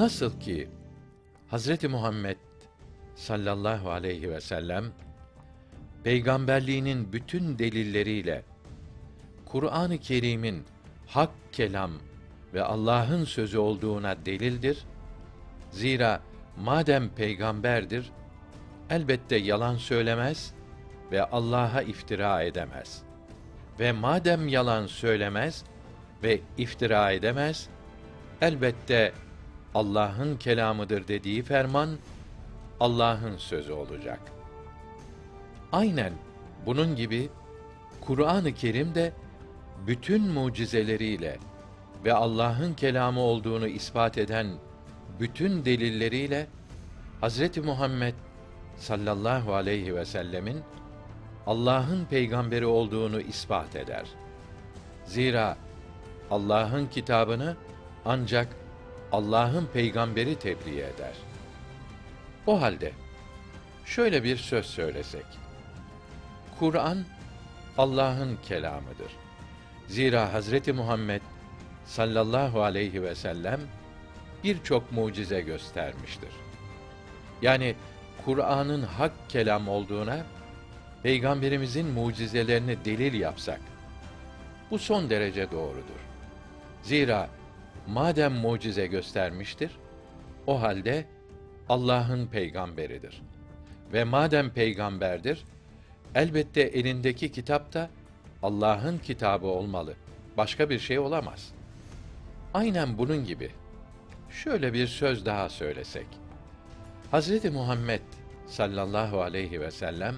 Nasıl ki Hazreti Muhammed sallallahu aleyhi ve sellem peygamberliğinin bütün delilleriyle Kur'an-ı Kerim'in hak kelam ve Allah'ın sözü olduğuna delildir. Zira madem peygamberdir, elbette yalan söylemez ve Allah'a iftira edemez. Ve madem yalan söylemez ve iftira edemez, elbette Allah'ın kelamıdır dediği ferman Allah'ın sözü olacak. Aynen bunun gibi Kur'an-ı Kerim de bütün mucizeleriyle ve Allah'ın kelamı olduğunu ispat eden bütün delilleriyle Hazreti Muhammed sallallahu aleyhi ve sellemin Allah'ın peygamberi olduğunu ispat eder. Zira Allah'ın kitabını ancak Allah'ın peygamberi tebliğ eder. O halde şöyle bir söz söylesek. Kur'an Allah'ın kelamıdır. Zira Hazreti Muhammed sallallahu aleyhi ve sellem birçok mucize göstermiştir. Yani Kur'an'ın hak kelam olduğuna peygamberimizin mucizelerini delil yapsak bu son derece doğrudur. Zira madem mucize göstermiştir, o halde Allah'ın peygamberidir. Ve madem peygamberdir, elbette elindeki kitap da Allah'ın kitabı olmalı. Başka bir şey olamaz. Aynen bunun gibi. Şöyle bir söz daha söylesek. Hazreti Muhammed sallallahu aleyhi ve sellem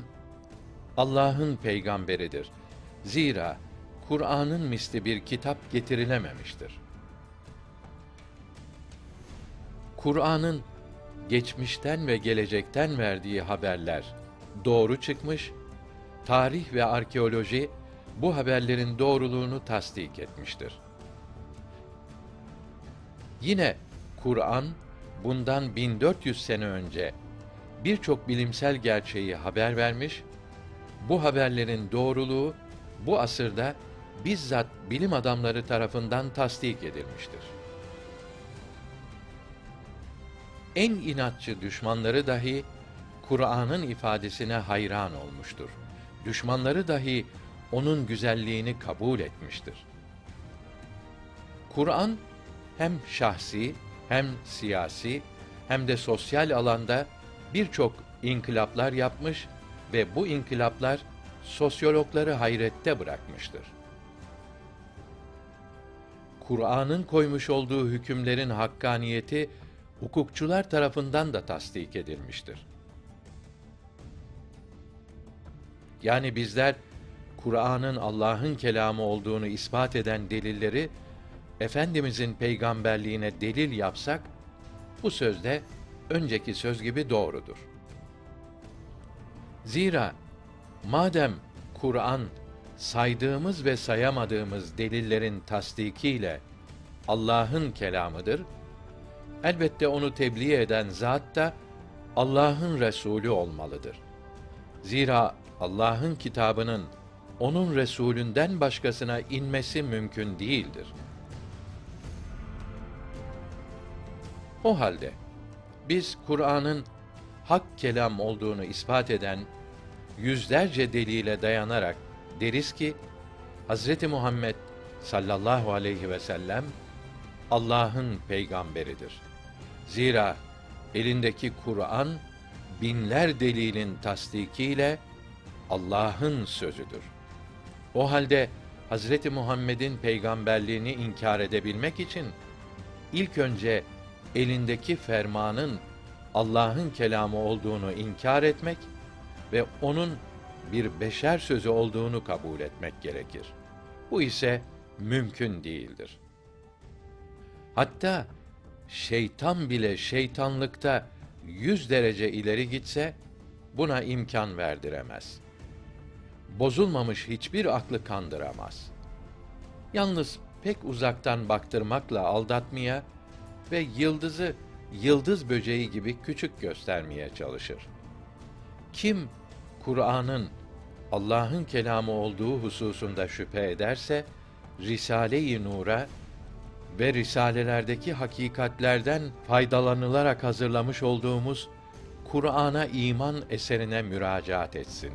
Allah'ın peygamberidir. Zira Kur'an'ın misli bir kitap getirilememiştir. Kur'an'ın geçmişten ve gelecekten verdiği haberler doğru çıkmış, tarih ve arkeoloji bu haberlerin doğruluğunu tasdik etmiştir. Yine Kur'an bundan 1400 sene önce birçok bilimsel gerçeği haber vermiş, bu haberlerin doğruluğu bu asırda bizzat bilim adamları tarafından tasdik edilmiştir. En inatçı düşmanları dahi Kur'an'ın ifadesine hayran olmuştur. Düşmanları dahi onun güzelliğini kabul etmiştir. Kur'an hem şahsi hem siyasi hem de sosyal alanda birçok inkılaplar yapmış ve bu inkılaplar sosyologları hayrette bırakmıştır. Kur'an'ın koymuş olduğu hükümlerin hakkaniyeti hukukçular tarafından da tasdik edilmiştir. Yani bizler Kur'an'ın Allah'ın kelamı olduğunu ispat eden delilleri efendimizin peygamberliğine delil yapsak bu sözde önceki söz gibi doğrudur. Zira madem Kur'an saydığımız ve sayamadığımız delillerin tasdikiyle Allah'ın kelamıdır, elbette onu tebliğ eden zat da Allah'ın Resulü olmalıdır. Zira Allah'ın kitabının onun Resulünden başkasına inmesi mümkün değildir. O halde biz Kur'an'ın hak kelam olduğunu ispat eden yüzlerce delile dayanarak deriz ki Hazreti Muhammed sallallahu aleyhi ve sellem Allah'ın peygamberidir. Zira elindeki Kur'an binler delilin tasdikiyle Allah'ın sözüdür. O halde Hazreti Muhammed'in peygamberliğini inkar edebilmek için ilk önce elindeki fermanın Allah'ın kelamı olduğunu inkar etmek ve onun bir beşer sözü olduğunu kabul etmek gerekir. Bu ise mümkün değildir. Hatta şeytan bile şeytanlıkta yüz derece ileri gitse buna imkan verdiremez. Bozulmamış hiçbir aklı kandıramaz. Yalnız pek uzaktan baktırmakla aldatmaya ve yıldızı yıldız böceği gibi küçük göstermeye çalışır. Kim Kur'an'ın Allah'ın kelamı olduğu hususunda şüphe ederse Risale-i Nur'a ve risalelerdeki hakikatlerden faydalanılarak hazırlamış olduğumuz Kur'an'a iman eserine müracaat etsin.